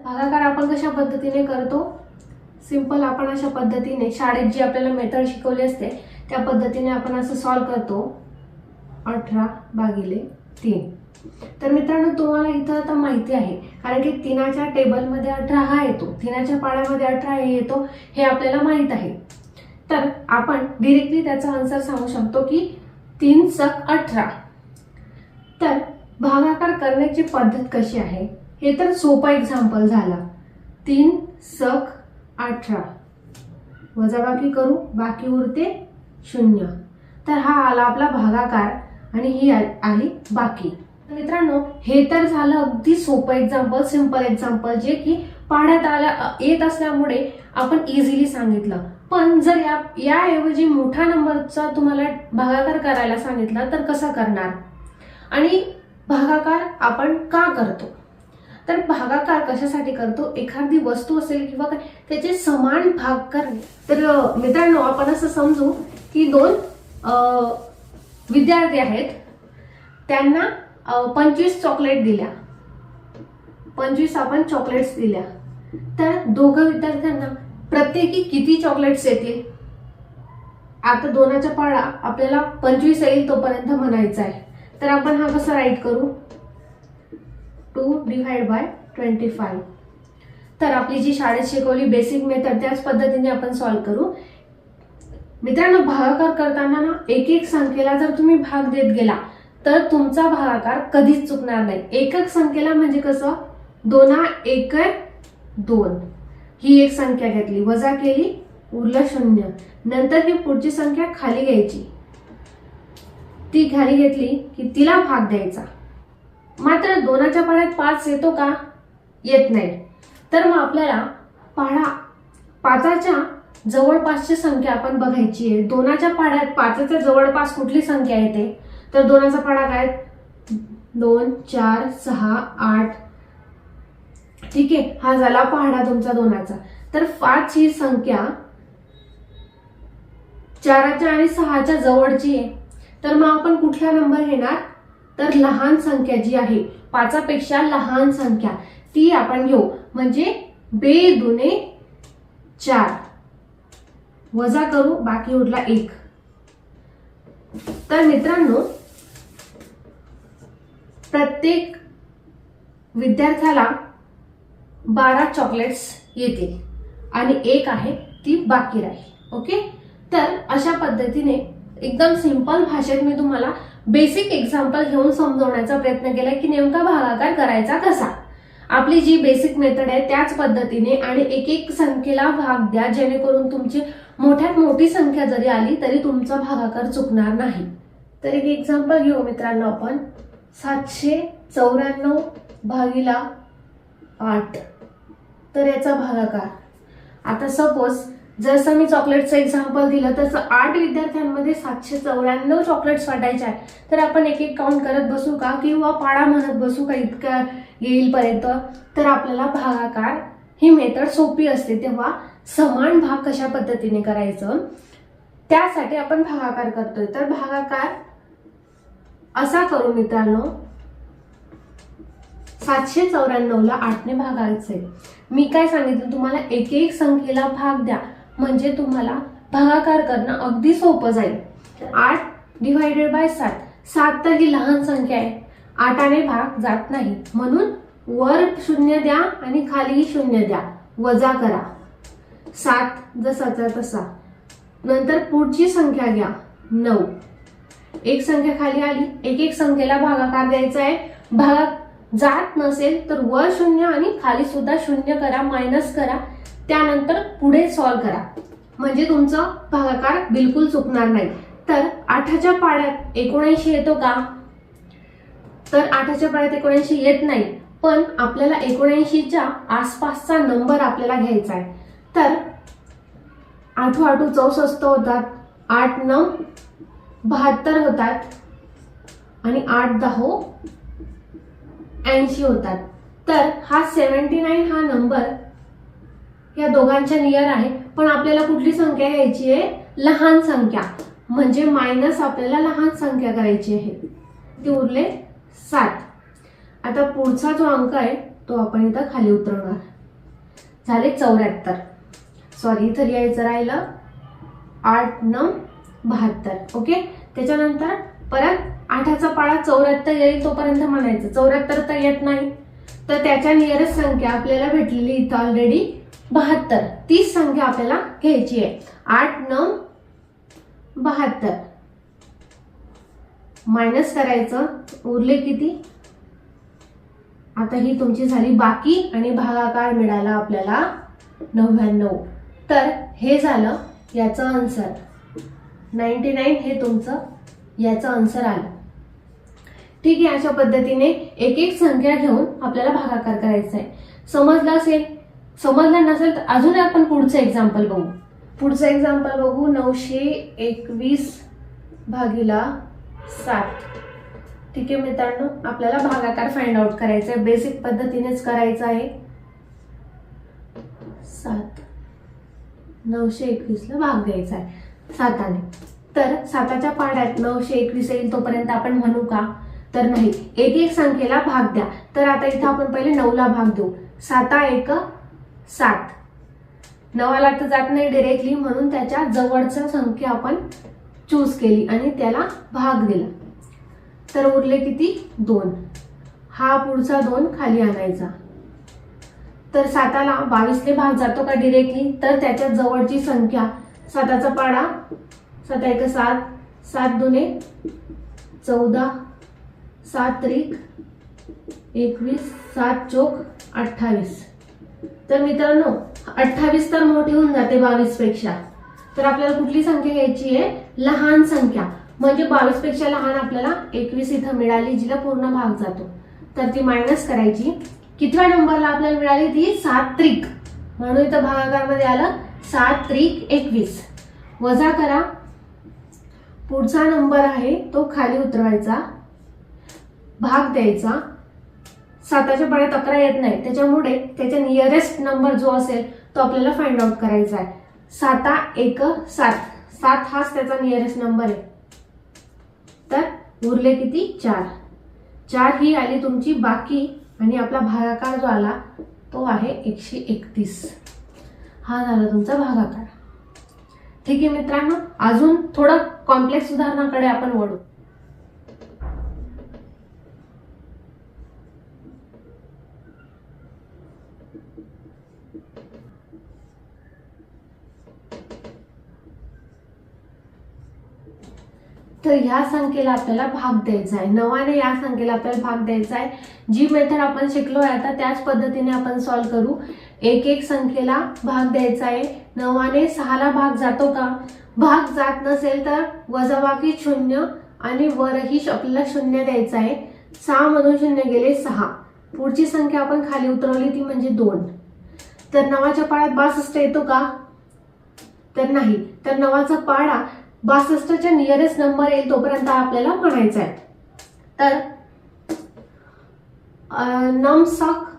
भागाकार आपण कशा पद्धतीने करतो? सिंपल आपण अशा पद्धतीने शाळेत जी आपल्याला मेथड शिकवली असते त्या पद्धतीने आपण असं सॉल्व करतो. अठरा भागिले तीन. तर मित्रांनो तुम्हाला इथं आता माहिती आहे कारण की तिनाच्या टेबलमध्ये अठरा हा येतो. तिनाच्या पाण्यामध्ये अठरा हे येतो हे आपल्याला माहीत आहे. तर आपण डिरेक्टली त्याचा आन्सर सांगू शकतो की तीन सक अठरा. तर भागाकार करण्याची पद्धत कशी आहे? हे तर सोपा एक्झाम्पल झाला. तीन सक अठरा. वजाबाकी करू बाकी उरते शून्य. तर हा आला आपला भागाकार आणि ही आ- आली बाकी. तर मित्रांनो हे तर झालं अगदी सोपं एक्झाम्पल सिंपल एक्झाम्पल जे की पाण्यात आल्या येत असल्यामुळे आपण इझिली सांगितलं. पण जर या याऐवजी मोठ्या नंबरचा तुम्हाला भागाकार करायला सांगितला तर कसं करणार? आणि भागाकार आपण का करतो? तर भागाकार कशासाठी करतो? एखादी वस्तू असेल किंवा काय त्याचे समान भाग करणे. तर मित्रांनो आपण असं समजू की दोन विद्यार्थी आहेत. त्यांना पंचवीस चॉकलेट दिल्या. पंचवीस आपण चॉकलेट्स दिल्या. तर दोघं विद्यार्थ्यांना प्रत्येकी किती चॉकलेट्स येतील? आता दोनाच्या पाळा. आपल्याला पंचवीस येईल तोपर्यंत म्हणायचा आहे. तर आपण हा कसा राईट करू? Two divide by twenty five तर आपली जी शाळेत शिकवली बेसिक मेथड त्याच पद्धतीने आपण सॉल्व करू. मित्रांनो भागाकार करताना ना एक एक संख्येला जर तुम्ही भाग देत गेला तर तुमचा भागाकार कधीच चुकणार नाही. एकक संख्येला म्हणजे कसं? दोना एक दोन. ही एक संख्या घेतली. वजा केली उरलं शून्य. नंतर ही पुढची संख्या खाली घ्यायची. ती खाली घेतली की तिला भाग द्यायचा. मात्र दोनाच्या पाड्यात पाच येतो का? येत नाही. तर मग आपल्याला पाढा पाचाच्या जवळपासची संख्या आपण बघायची आहे. दोनाच्या पाड्यात पाचाच्या जवळपास कुठली संख्या येते? तर दोनाचा पाडा काय? दोन चार सहा आठ. ठीक आहे हा झाला पहाडा तुमचा दोनाचा. तर पाच ही संख्या चाराच्या आणि सहाच्या जवळची आहे. तर मग आपण कुठला नंबर घेणार? तर लहान संख्या जी आहे पाचापेक्षा लहान संख्या ती आपण घेऊ. म्हणजे बे दुने चार. वजा करू बाकी उरला एक. तर मित्रांनो प्रत्येक विद्यार्थ्याला बारा चॉकलेट्स येतील आणि एक आहे ती बाकी राहील. ओके? तर अशा पद्धतीने एकदम सिंपल भाषेत मी तुम्हाला बेसिक एक्झाम्पल घेऊन समजवण्याचा प्रयत्न केलाय की नेमका भागाकार करायचा कसा? आपली जी बेसिक मेथड आहे त्याच पद्धतीने आणि एक एक संख्येला भाग द्या जेणेकरून तुमची मोठ्यात मोठी संख्या जरी आली तरी तुमचा भागाकार चुकणार नाही. तर एक एक्झाम्पल घेऊ मित्रांनो आपण. सातशे चौऱ्याण्णव भागीला आठ. तर याचा भागाकार. आता सपोज जसं मी चॉकलेटचं एक्झाम्पल दिलं तसं आठ विद्यार्थ्यांमध्ये सातशे चौऱ्याण्णव चॉकलेट्स वाटायचे आहेत. तर आपण एक एक काउंट करत बसू का? किंवा पाडा म्हणत बसू का इतकं येईलपर्यंत? तर आपल्याला भागाकार ही मेथड सोपी असते. तेव्हा समान भाग कशा पद्धतीने करायचं? त्यासाठी आपण भागाकार करतोय. तर भागाकार असा करू मित्रांनो. सातशे चौऱ्याण्णवला आठने भागायचे मी काय सांगितलं? तुम्हाला एक एक संख्येला भाग द्या. म्हणजे तुम्हाला भागाकार करणं अगदी सोपं जाईल. आठ डिवायडेड बाय सात. सात तर ही लहान संख्या आहे. आठाने भाग जात नाही. म्हणून वर शून्य द्या आणि खाली शून्य द्या. वजा करा. सात जसाचा तसा. नंतर पुढची संख्या घ्या. नऊ. एक संख्या खाली आली. एक एक संख्येला भागाकार द्यायचा आहे. भाग जात नसेल तर वर शून्य आणि खाली सुद्धा शून्य करा. मायनस करा. त्यानंतर पुढे सॉल्व करा. म्हणजे तुमचं भागाकार बिलकुल चुकणार नाही. तर आठाच्या पाड्यात एकोणऐंशी येतो का? तर आठाच्या पाड्यात एकोणऐंशी येत नाही पण आपल्याला एकोणऐंशीच्या आसपासचा नंबर आपल्याला घ्यायचा आहे. तर आठू आठू चौसष्ट होतात आठ नऊ बहात्तर होतात आणि आठ दहा ऐंशी होतात. तर हा सेवन्टी नाईन हा नंबर या दोघांच्या नियर आहे पण आपल्याला कुठली संख्या घ्यायची आहे? लहान संख्या. म्हणजे मायनस आपल्याला लहान संख्या करायची आहे. ती उरले सात. आता पुढचा जो अंक आहे तो आपण इथं खाली उतरवणार. झाले चौऱ्याहत्तर. सॉरी इथं लिहायचं राहिलं आठ नऊ बहात्तर. ओके त्याच्यानंतर परत आठाचा पाळा चौऱ्याहत्तर येईल तोपर्यंत म्हणायचं. चौऱ्याहत्तर तर येत नाही. तर त्याच्या नियरच संख्या आपल्याला भेटलेली इथं ऑलरेडी बहात्तर. तीच संख्या आपल्याला घ्यायची आहे. आठ नऊ बहात्तर. मायनस करायचं. उरले किती? आता ही तुमची झाली बाकी आणि भागाकार मिळाला आपल्याला नव्याण्णव. तर हे झालं याचं आन्सर नाईन्टी नाईन हे तुमचं याचं आन्सर आलं. ठीक आहे अशा पद्धतीने एक एक संख्या घेऊन आपल्याला भागाकार करायचा आहे समजलं असेल? समजलं नसेल तर अजून आपण पुढचं एक्झाम्पल बघू. पुढचं एक्झाम्पल बघू नऊशे एकवीस भागीला सात. ठीक आहे मित्रांनो? आपल्याला भागाकार फाइंड आउट करायचा आहे बेसिक पद्धतीनेच करायचं आहे. सात. नऊशे एकवीसला भाग द्यायचा आहे. साताने. तर साताच्या पाड्यात नऊशे एकवीस येईल तोपर्यंत आपण म्हणू का? तर नाही. एक एक संख्येला भाग द्या. तर आता इथं आपण पहिले नऊला भाग देऊ. साता एक सात. नवाला तर जात नाही डिरेक्टली म्हणून त्याच्या जवळचं संख्या आपण चूज केली आणि त्याला भाग दिला. तर उरले किती? दोन. हा पुढचा दोन खाली आणायचा. तर साताला बावीसले भाग जातो का डिरेक्टली तर त्याच्या जवळची संख्या. साताचा पाडा. सात एक सात. सात दोने चौदा. सात त्रिक. एकवीस. सात चोक अठ्ठावीस. तर मित्रांनो अठ्ठावीस तर मोठी होऊन जाते बावीसपेक्षा. तर आपल्याला कुठली संख्या घ्यायची आहे? लहान संख्या. म्हणजे बावीसपेक्षा लहान आपल्याला एकवीस इथं मिळाली जिला पूर्ण भाग जातो. तर ती मायनस करायची. कितव्या नंबरला आपल्याला मिळाली? ती सात त्रिक म्हणून इथं भागाकारमध्ये आलं सात त्रिक एकवीस. वजा करा. पुढचा नंबर आहे तो खाली उतरवायचा. भाग द्यायचा. साताच्या पाण्यात अकरा येत नाही. त्याच्यामुळे त्याच्या नियरेस्ट नंबर जो असेल तो आपल्याला फाइंड आउट करायचा आहे. साता एक सात. सात हाच त्याचा नियरेस्ट नंबर आहे. तर उरले किती? चार. चार ही आली तुमची बाकी आणि आपला भागाकार जो आला तो आहे एकशे एकतीस. हा झाला तुमचा भागाकार. ठीक आहे मित्रांनो अजून थोडं कॉम्प्लेक्स उदाहरणाकडे आपण वळू. तर ह्या संख्येला आपल्याला भाग द्यायचा आहे नवाने या संख्येला आपल्याला भाग द्यायचा आहे जी मेथड आपण शिकलो आहे आता त्याच पद्धतीने आपण सॉल्व्ह करू. एक एक संख्येला भाग द्यायचा आहे नवाने सहाला भाग जातो का? भाग जात नसेल तर वजाबाकी शून्य आणि वरही आपल्याला शून्य द्यायचं आहे. सहा मधून शून्य गेले सहा. पुढची संख्या आपण खाली उतरवली ती म्हणजे दोन. तर नवाच्या पाळ्यात बासष्ट येतो का? तर नाही. तर नवाचा पाडा बासष्टच्या नियरेस्ट नंबर येईल तोपर्यंत आपल्याला म्हणायचा आहे. तर अं, नमसक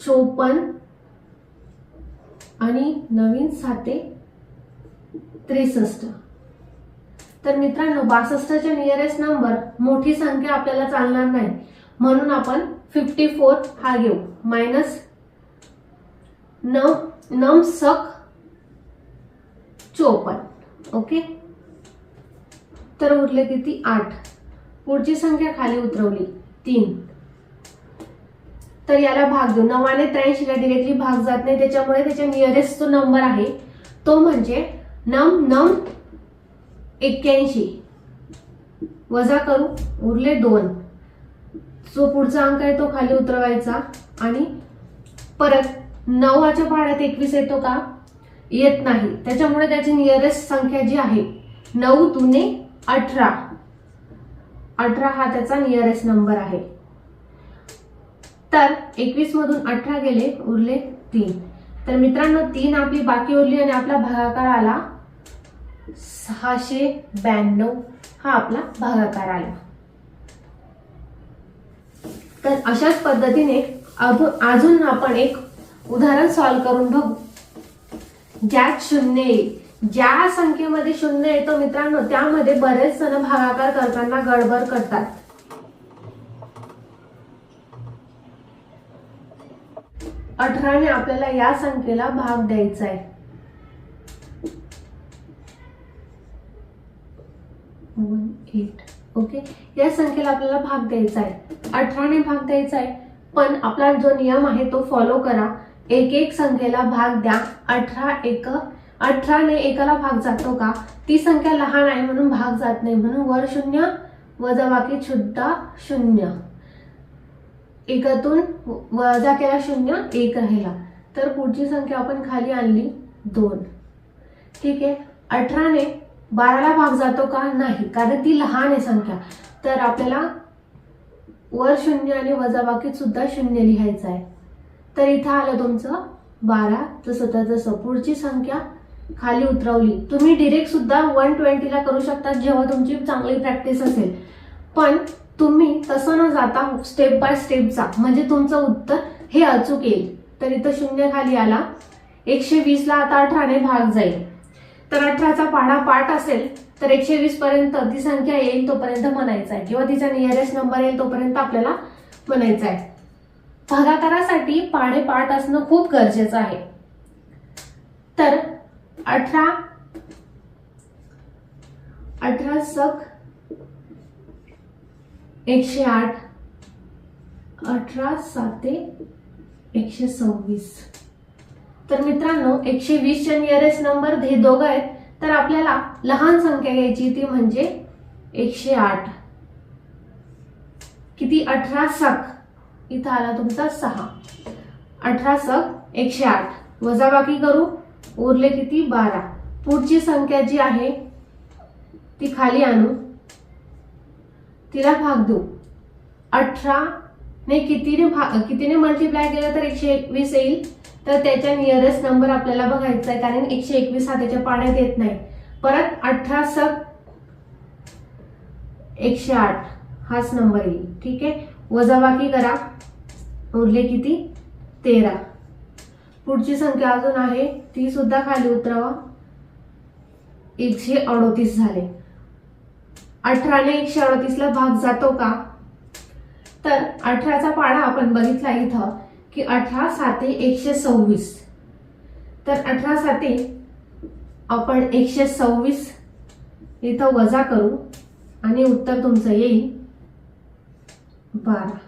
चोपन्न आणि नवीन साते त्रेसष्ट. तर मित्रांनो बासष्टच्या नियरेस्ट नंबर मोठी संख्या आपल्याला चालणार नाही. म्हणून आपण फिफ्टी फोर हा घेऊ. मायनस नम नमसक चोपन्न ओके? तर उरले किती आठ. पुढची संख्या खाली उतरवली. तीन. तर याला भाग देऊ. नवाने त्र्याऐंशीला डिरेक्टली भाग जात नाही. त्याच्यामुळे त्याच्या नियरेस्ट जो नंबर आहे तो म्हणजे नम नम एक्क्याऐंशी. वजा करू. उरले दोन. जो पुढचा अंक आहे तो खाली उतरवायचा. आणि परत नवाच्या पाड्यात एकवीस येतो का? येत नाही. त्याच्यामुळे त्याची नियरेस्ट संख्या जी आहे नऊ दुने अठरा. अठरा हा त्याचा नियरेस्ट नंबर आहे. तर एकवीस मधून अठरा गेले उरले तीन. तर मित्रांनो तीन आपली बाकी उरली आणि आपला भागाकार आला सहाशे ब्याण्णव. हा आपला भागाकार आला. तर अशाच पद्धतीने अजून अजून आपण एक उदाहरण सॉल्व्ह करून बघू. ज्यात शून्य येईल ज्या संख्येमध्ये शून्य येतो मित्रांनो त्यामध्ये बरेच जण भागाकार करताना गडबड करतात. अठराने आपल्याला या संख्येला भाग द्यायचा आहे वन एट ओके या संख्येला आपल्याला भाग द्यायचा आहे अठराने भाग द्यायचा आहे पण आपला जो नियम आहे तो फॉलो करा. एक एक संख्येला भाग द्या. अठरा एक अठराने एकाला भाग जातो का? ती संख्या लहान आहे म्हणून भाग जात नाही. म्हणून वर शून्य वजाबाकी सुद्धा शून्य. एकातून वजा केला शून्य एक राहिला. तर पुढची संख्या आपण खाली आणली दोन. ठीक आहे? अठराने बाराला भाग जातो का? नाही कारण ती लहान आहे संख्या. तर आपल्याला वर शून्य आणि वजाबाकीत सुद्धा शून्य लिहायचं आहे. तर इथं आलं तुमचं बारा जसं तर जसं पुढची संख्या खाली उतरवली. तुम्ही डिरेक्ट सुद्धा वन ट्वेंटीला करू शकता जेव्हा तुमची चांगली प्रॅक्टिस असेल. पण तुम्ही तसं न जाता स्टेप बाय स्टेप जा. म्हणजे तुमचं उत्तर हे अचूक येईल. तर इथं शून्य खाली आला. एकशे वीसला आता अठराने भाग जाईल. तर अठराचा पाढा पाठ असेल तर एकशे वीस पर्यंत ती संख्या येईल तोपर्यंत म्हणायचा आहे किंवा तिचा नियरेस्ट नंबर येईल तोपर्यंत आपल्याला म्हणायचा आहे भागाकारासाठी पाढे पाठ असणं खूप गरजेचं आहे. तर अठरा अठरा सक एकशे आठ अठरा साते एकशे सव्वीस. तर मित्रांनो एकशे वीसच्या नियरेस्ट नंबर हे दोघं आहेत. तर आपल्याला लहान संख्या घ्यायची ती म्हणजे एकशे आठ. किती? अठरा सक इथं आला तुमचा सहा. अठरा सक एकशे आठ. वजाबाकी करू. उरले किती? बारा. पुढची संख्या जी आहे ती खाली आणू. तिला भाग देऊ. अठरा ने कितीने भाग कितीने मल्टिप्लाय केलं तर एकशे एकवीस येईल? तर त्याच्या नियरेस्ट नंबर आपल्याला बघायचा आहे कारण एकशे एकवीस हा त्याच्या पाण्यात येत नाही. परत अठरा सक एकशे आठ. हाच नंबर येईल. ठीक आहे? वजाबाकी करा. उरले किती? तेरा. पुढची संख्या अजून आहे. ती सुद्धा खाली उतरावा. एकशे अडोतीस झाले. अठराने एकशे अडोतीसला भाग जातो का? तर अठराचा पाढा आपण बघितला इथं की अठरा साते एकशे सव्वीस. तर अठरा साते आपण एकशे सव्वीस इथं वजा करू आणि उत्तर तुमचं येईल बारा.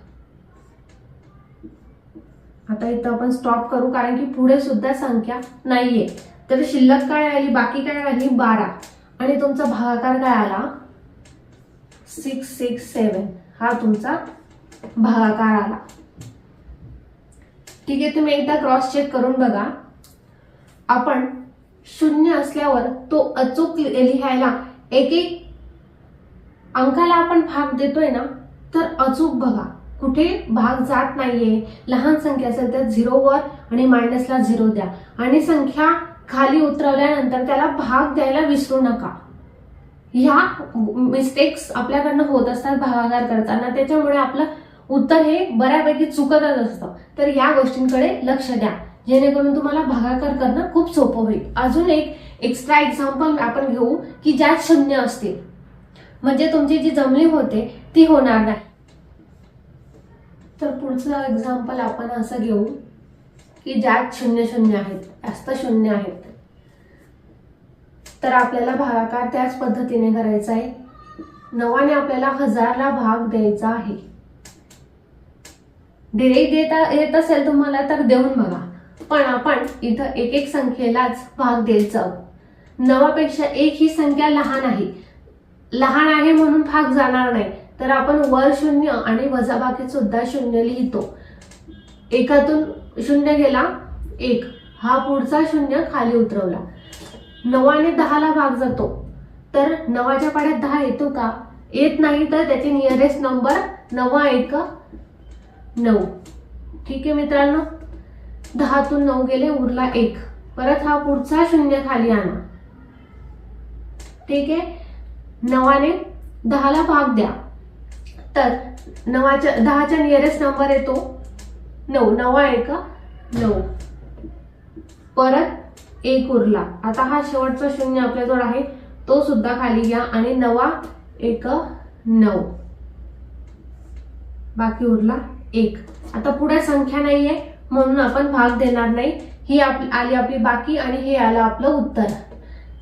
आता इथं आपण स्टॉप करू कारण की पुढे सुद्धा संख्या नाहीये. तर शिल्लक काय आली बाकी काय आली बारा. आणि तुमचा भागाकार काय आला? सिक्स सिक्स सेवन हा तुमचा भागाकार आला. ठीक आहे तुम्ही एकदा क्रॉस चेक करून बघा. आपण शून्य असल्यावर तो अचूक लिहायला एक एक अंकाला आपण भाग देतोय ना तर अचूक बघा. कुठे भाग जात नाहीये. लहान संख्या असेल तर झिरोवर आणि मायनसला झिरो द्या. आणि संख्या खाली उतरवल्यानंतर त्याला भाग द्यायला विसरू नका. ह्या मिस्टेक्स आपल्याकडनं होत असतात भागाकार करताना. त्याच्यामुळे आपलं उत्तर हे बऱ्यापैकी चुकतच असतं. तर या गोष्टींकडे लक्ष द्या. जेणेकरून तुम्हाला भागाकार करणं खूप सोपं होईल. अजून एक एक्स्ट्रा एक्झाम्पल आपण घेऊ की ज्यात शून्य असतील म्हणजे तुमची जी जमली होते ती होणार नाही. तर पुढचं एक्झाम्पल आपण असं घेऊ की ज्यात शून्य शून्य आहेत जास्त शून्य आहेत. तर आपल्याला भागाकार त्याच पद्धतीने करायचा आहे. नवाने आपल्याला हजारला भाग द्यायचा आहे. डिरेक्ट देता येत असेल तुम्हाला तर देऊन बघा. पण आपण इथं एक एक संख्येलाच भाग द्यायचा. नवापेक्षा एक ही संख्या लहान आहे. लहान आहे म्हणून भाग जाणार नाही. तर आपण वर शून्य आणि वजाबाकीत सुद्धा शून्य लिहितो. एकातून शून्य गेला एक. हा पुढचा शून्य खाली उतरवला. नवाने दहाला भाग जातो. तर नवाच्या पाड्यात दहा येतो का? येत नाही तर त्याचे नियरेस्ट नंबर नवा एक नऊ. ठीक आहे मित्रांनो? दहातून नऊ गेले उरला एक. परत हा पुढचा शून्य खाली आणा. ठीक आहे? नवाने दहाला भाग द्या. तर नवाच्या दहाच्या नियरेस्ट नंबर येतो. नऊ नवा एक नऊ. परत एक उरला. आता हा शेवटचा शून्य आपल्याजवळ आहे. तो सुद्धा खाली घ्या आणि नवा एक नऊ. बाकी उरला एक. आता पुढे संख्या नाहीये म्हणून आपण भाग देणार नाही. ही आप आली आपली बाकी आणि हे आलं आपलं उत्तर.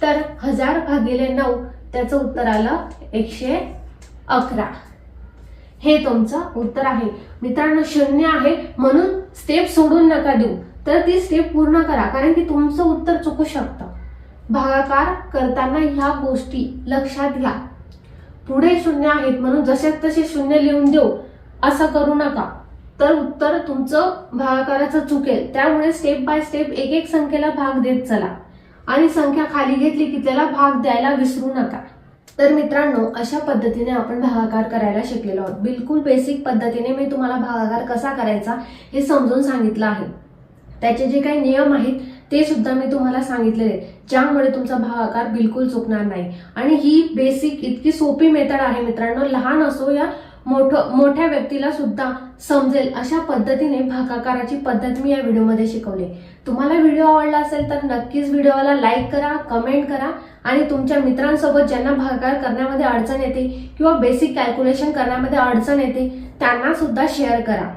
तर हजार भागिले नऊ त्याचं उत्तर आलं एकशे अकरा. हे तुमचं उत्तर आहे. मित्रांनो शून्य आहे. म्हणून स्टेप सोडून नका देऊ. तर ती स्टेप पूर्ण करा. कारण की तुमचं उत्तर चुकू शकतं. भागाकार करताना ह्या गोष्टी लक्षात घ्या. पुढे शून्य आहेत. म्हणून जसे तसे शून्य लिहून देऊ. असं करू नका. तर उत्तर तुमचं भागाकाराचं चुकेल. त्यामुळे स्टेप बाय स्टेप एक एक संख्येला भाग देत चला. आणि संख्या खाली घेतली की त्याला भाग द्यायला विसरू नका. तर मित्रांनो अशा पद्धतीने आपण भागाकार करायला शिकलेलो आहोत. बिलकुल बेसिक पद्धतीने मी तुम्हाला भागाकार कसा करायचा हे समजून सांगितलं आहे. त्याचे जे काही नियम आहेत ते सुद्धा मी तुम्हाला सांगितलेले ज्यामुळे तुमचा भागाकार बिलकुल चुकणार नाही. आणि ही बेसिक इतकी सोपी मेथड आहे मित्रांनो लहान असो या मोठं मोठ्या व्यक्तीला सुद्धा समजेल अशा पद्धतीने भागाकाराची पद्धत मी या व्हिडिओमध्ये शिकवली. तुम्हाला व्हिडिओ आवडला असेल तर नक्कीच व्हिडिओला लाईक करा कमेंट करा आणि तुमच्या मित्रांसोबत ज्यांना भागाकार करण्यामध्ये अडचण येते किंवा बेसिक कॅल्क्युलेशन करण्यामध्ये अडचण येते त्यांना सुद्धा शेअर करा.